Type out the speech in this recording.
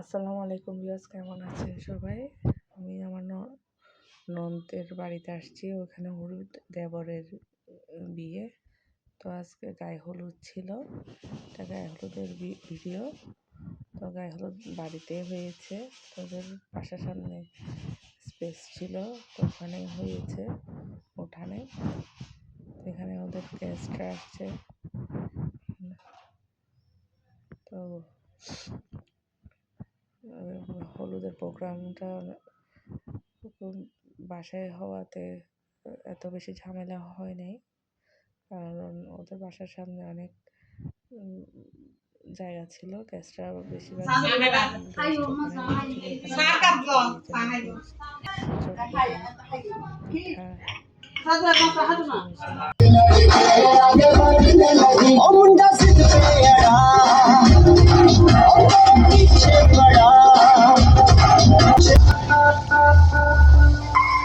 আসসালামু আলাইকুম বিয়াস কেমন আছেন সবাই? আমি আমার নন্দের বাড়িতে আসছি, ওখানে হলুদ দেবরের বিয়ে। তো আজকে গায়ে হলুদ ছিল, এটা গায়ে হলুদের ভিডিও। তো গায়ে হলুদ বাড়িতে হয়েছে, তোদের বাসার সামনে স্পেস ছিল, তো ওখানে হয়েছে উঠানে এখানে ওদের গেস্টরা আসছে। তো হলুদের প্রোগ্রামটা বাসায় হওয়াতে এত বেশি ঝামেলা হয় নাই কারণ ওদের বাসার সামনে অনেক জায়গা ছিল গেস্টরা বেশিরভাগ guest